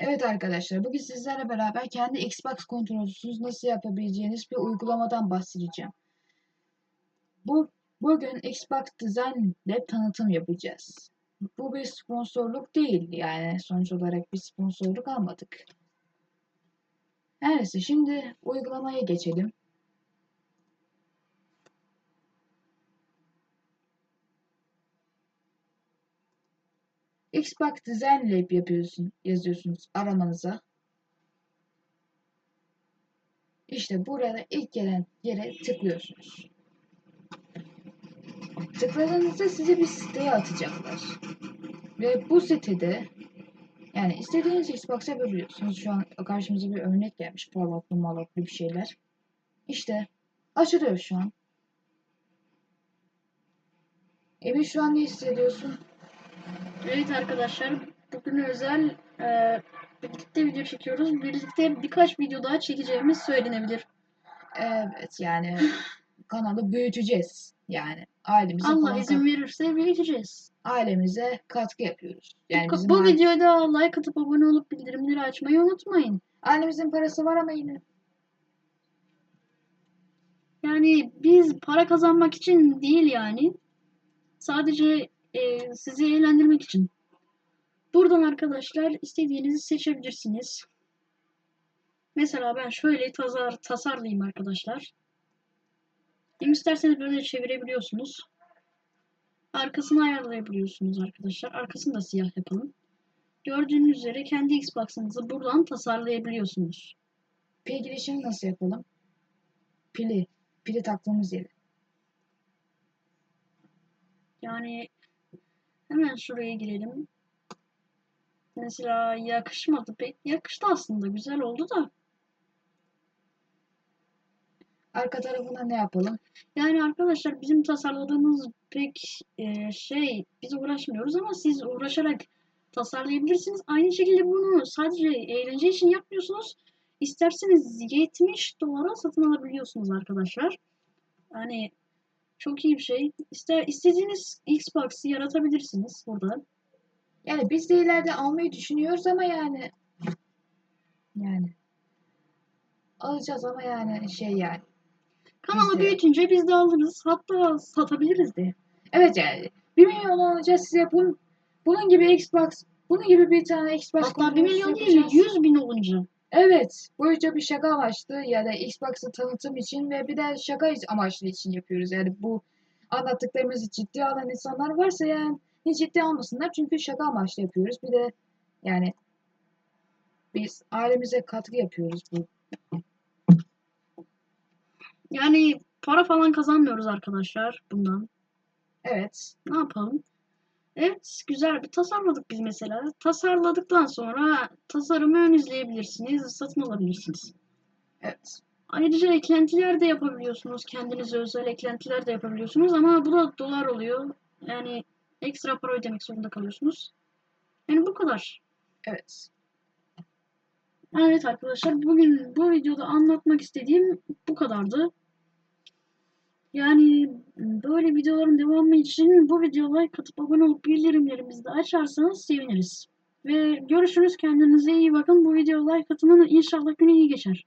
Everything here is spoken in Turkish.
Evet arkadaşlar, bugün sizlerle beraber kendi Xbox kontrolsüz nasıl yapabileceğiniz bir uygulamadan bahsedeceğim. Bu bugün Xbox Design Lab tanıtım yapacağız. Bu bir sponsorluk değil yani sonuç olarak bir sponsorluk almadık. Neyse şimdi uygulamaya geçelim. Xbox Design Lab yapıyorsun, yazıyorsunuz aramanıza. İşte burada ilk gelen yere tıklıyorsunuz. Tıkladığınızda size bir siteye atacaklar. Ve bu sitede yani istediğiniz Xbox yapabiliyorsunuz. Şu an karşımıza bir örnek gelmiş. Fallout'lu malotlu bir şeyler. İşte açılıyor şu an. Emir şu an ne hissediyorsun? Evet arkadaşlar bugün özel e, birlikte video çekiyoruz. Birlikte birkaç video daha çekeceğimiz söylenebilir. Evet yani kanalı büyüteceğiz. Yani ailemize Allah falan izin verirse büyüteceğiz. ailemize katkı yapıyoruz. Yani bu bu videoda like atıp abone olup bildirimleri açmayı unutmayın. ailemizin parası var ama yine Yani biz para kazanmak için değil yani. Sadece e, sizi eğlendirmek için. Buradan arkadaşlar istediğinizi seçebilirsiniz. Mesela ben şöyle tasar, tasarlayayım arkadaşlar. Hem isterseniz böyle çevirebiliyorsunuz. Arkasını ayarlayabiliyorsunuz arkadaşlar. Arkasını da siyah yapalım. Gördüğünüz üzere kendi Xbox'ınızı buradan tasarlayabiliyorsunuz. pil girişimi nasıl yapalım? Pili, pili taktığımız yeri. Yani hemen şuraya girelim. Mesela yakışmadı pek. Yakıştı aslında. Güzel oldu da. Arka tarafına ne yapalım? Yani arkadaşlar bizim tasarladığımız pek e, şey biz uğraşmıyoruz ama siz uğraşarak tasarlayabilirsiniz. Aynı şekilde bunu sadece eğlence için yapmıyorsunuz. İsterseniz 70 dolara satın alabiliyorsunuz arkadaşlar. Yani çok iyi bir şey. İster istediğiniz Xbox'ı yaratabilirsiniz burada. Yani biz de ileride almayı düşünüyoruz ama yani yani alacağız ama yani şey yani. Kanalı Biz de- büyütünce biz de alırız. Hatta satabiliriz de. Evet yani 1 milyon olunca size bunun, bunun gibi Xbox, bunun gibi bir tane Xbox Hatta 1 kontrolü milyon değil yapacağız. 100 bin olunca. Evet, boyunca bir şaka amaçlı ya da Xbox'ı tanıtım için ve bir de şaka amaçlı için yapıyoruz. Yani bu anlattıklarımızı ciddiye alan insanlar varsa yani hiç ciddiye almasınlar çünkü şaka amaçlı yapıyoruz. Bir de yani biz ailemize katkı yapıyoruz bu. Yani para falan kazanmıyoruz arkadaşlar bundan. Evet, Ne yapalım? Evet, güzel bir tasarladık biz mesela. Tasarladıktan sonra tasarımı ön izleyebilirsiniz, satın alabilirsiniz. evet. Ayrıca eklentiler de yapabiliyorsunuz. Kendinize özel eklentiler de yapabiliyorsunuz ama bu da dolar oluyor. Yani ekstra para ödemek zorunda kalıyorsunuz. Yani bu kadar. Evet. Evet arkadaşlar bugün bu videoda anlatmak istediğim bu kadardı. Yani böyle videoların devamı için bu videoya like atıp abone olup bildirimlerimizi de açarsanız seviniriz. Ve görüşürüz kendinize iyi bakın. Bu videoya like atının inşallah günü iyi geçer.